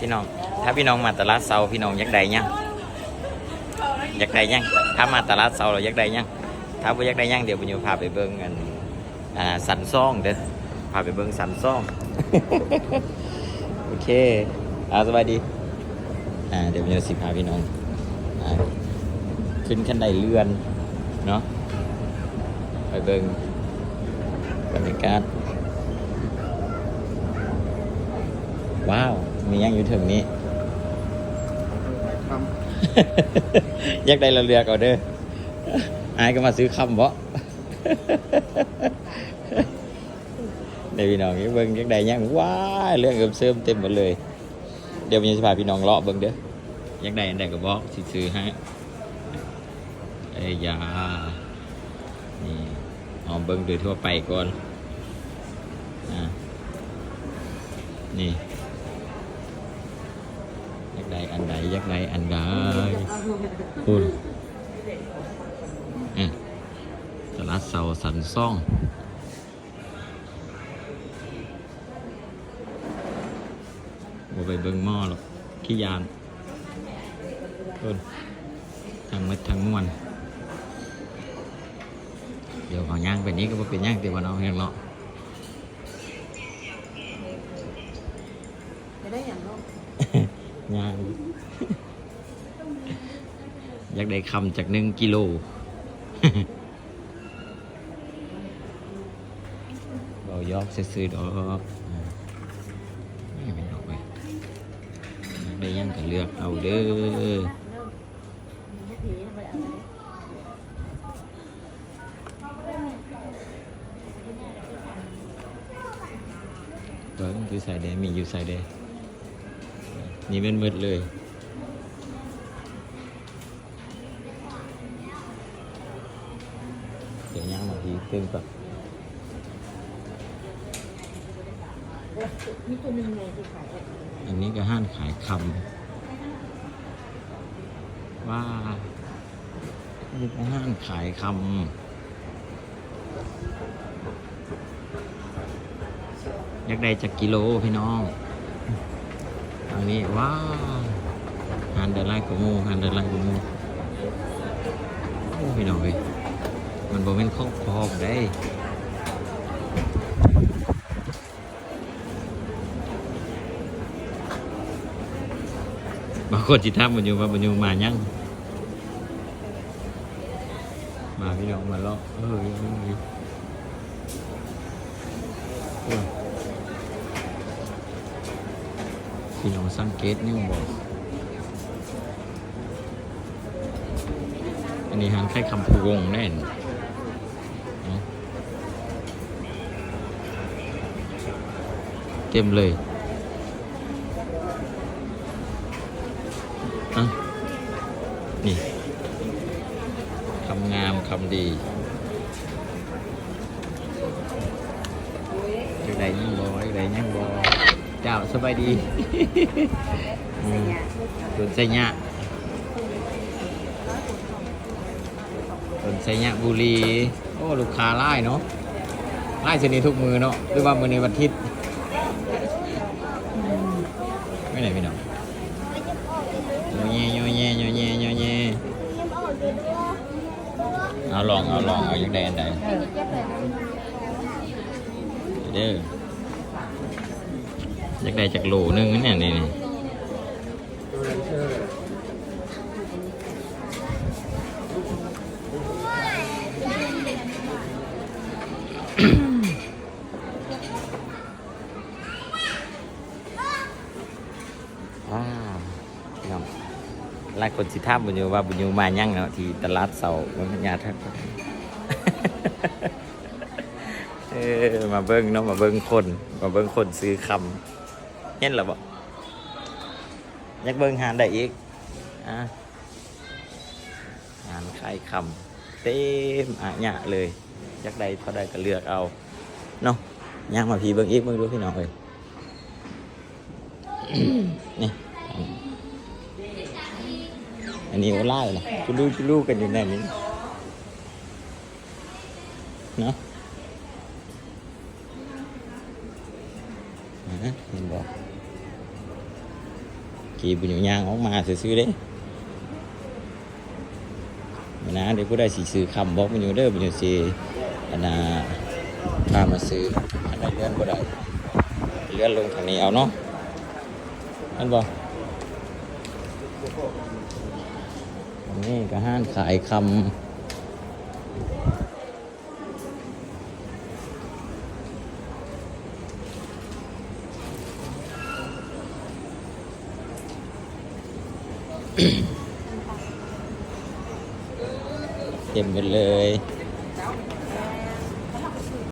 พี่น้อง ถ้าพี่น้องมาตลาดเซาพี่น้องอยากได้ยังอยากได้ยังถ้ามาตลาดเซาเราอยากได้ยังถ้าบ่อยากได้ยังเดี๋ยวบุญโยพาไปเบิ่งกันสันซ่องเด้อพาไปเบิ่งสันซ่องโอเคอาสวัสดีอ่าเดี๋ยวบุญโยสิพาพี่น้องขึ้นขั้นไดเลื่อนเนาะไปเบิ่งบรรยากาศว้าว มียังอยู่ถึงนี้ทอยากได้เราเลือกเอาเด้ออายก็มาซื้อคำบ่เดี๋ยวพี่น้องอยากเบิ่งอยากได้หยังว้ายเรื่องเอิมเสริมเต็มหมดเลย เดี๋ยวผมจะพาพี่น้องเลาะเบิ่งเด้ออยากได้อันใดก็บอกสิซื้อให้เอ้ยอยานี่เอาเบิ่งโดยทั่วไปก่อน อ่านี่อยาก ได้อันใดอยากได้อันใดคุณอืมตลาดเสาสันซ่องบ่ไปเบิ่งหม้อหรอกขี้ยานคุณทั้งหมดทั้งมวลเดี๋ยวเขาย่างไปนี้ก็บ่เป็นย่างแต่ว่าเอาเฮงเนาะจะได้อย่างน้อง ย่างอยากได้คำจากหนึ่งกิโลเรายอกซื้อดอกไม่เป็นดอกไปอยากได้ยังก็เลือกเอาเด้อตัวคือใส่แดงมีอยู่ใส่แดง นี่เป็นมืดเลยเดี๋ยวย่างมาทีตึงก่อนมีตัวหนึ่งเลยที่ขายอันนี้ก็ห้านขายคำว่านนี้ก็ห้านขายคำอยากได้จากกิโลพี่น้อง อันนี้ว้าวหันเดอร์ไลกว่าหมูหันเดอร์ไลกว่าหมูโอ้พี่น้องเว้ยมันบ่เป็นข้าวพอกได้บางคนจิทำมันอยู่ว่ามันอยู่มายังมาพี่น้องมาเลาะเออยังอยู่โอ้ย พี่น้องสังเกตนี่ผมบอกอันนี้หางไข่คำพูวงแน่นเต็มเลยอะนี่คำงามคำดีอยู่ไหนยังบอยู่ไหนยังบอ เจ้าสบายดีอืมต้นไสยะต้นไสยะบุรี โอ้ ลูกค้าไล่เนาะไล่ชนิดทุกมือเนาะหรือว่ามือในวันอาทิตย์ไม่ไหนพี่น้องโยเย่โยเย่โยเย่โยเย่เอาลองเอาลองเอาอย่างใดอันใดเด้อ อยากได้จากโหลนึงนะเนี่ยนี่นี่ำดูเลนเชอร์ว้าวพี่น้องหลายคนสิท่าบุญยูว่าบุญยูมายั่งเนาะที่ตลาดเสาบนพญาทักเออมาเบิ้งเนาะมาเบิ้งคน มาเบิ้งคนซื้อคำ เห็นหรือบ่อยากเบิ้งหานได้อีกอะหานไขายคำเต็มอะหยะเลยอยากได้เท่าใดก็เลือกเอาเนาะย่างมาพี่เบิ้งอีกเบิ้งดูพี่น้องเลยนี่อันนี้โอล่าเลยนะกูรู้กูรู้กันอยู่ในนี้เนาะฮะเห็นบอก ขี่บุญอยู่ย่างออกมาซื้อๆเด้นะเดี๋ยวผู้ใดสิซื้อคำบอกบุญอยู่เด้อบุญอยู่สิอันน่ะพามาซื้ออันใดเลื่อนบ่ได้เลื่อนลงทางนี้เอาเนาะอันบอันนี้ก็ห้านขายคำ เต็มไปเลย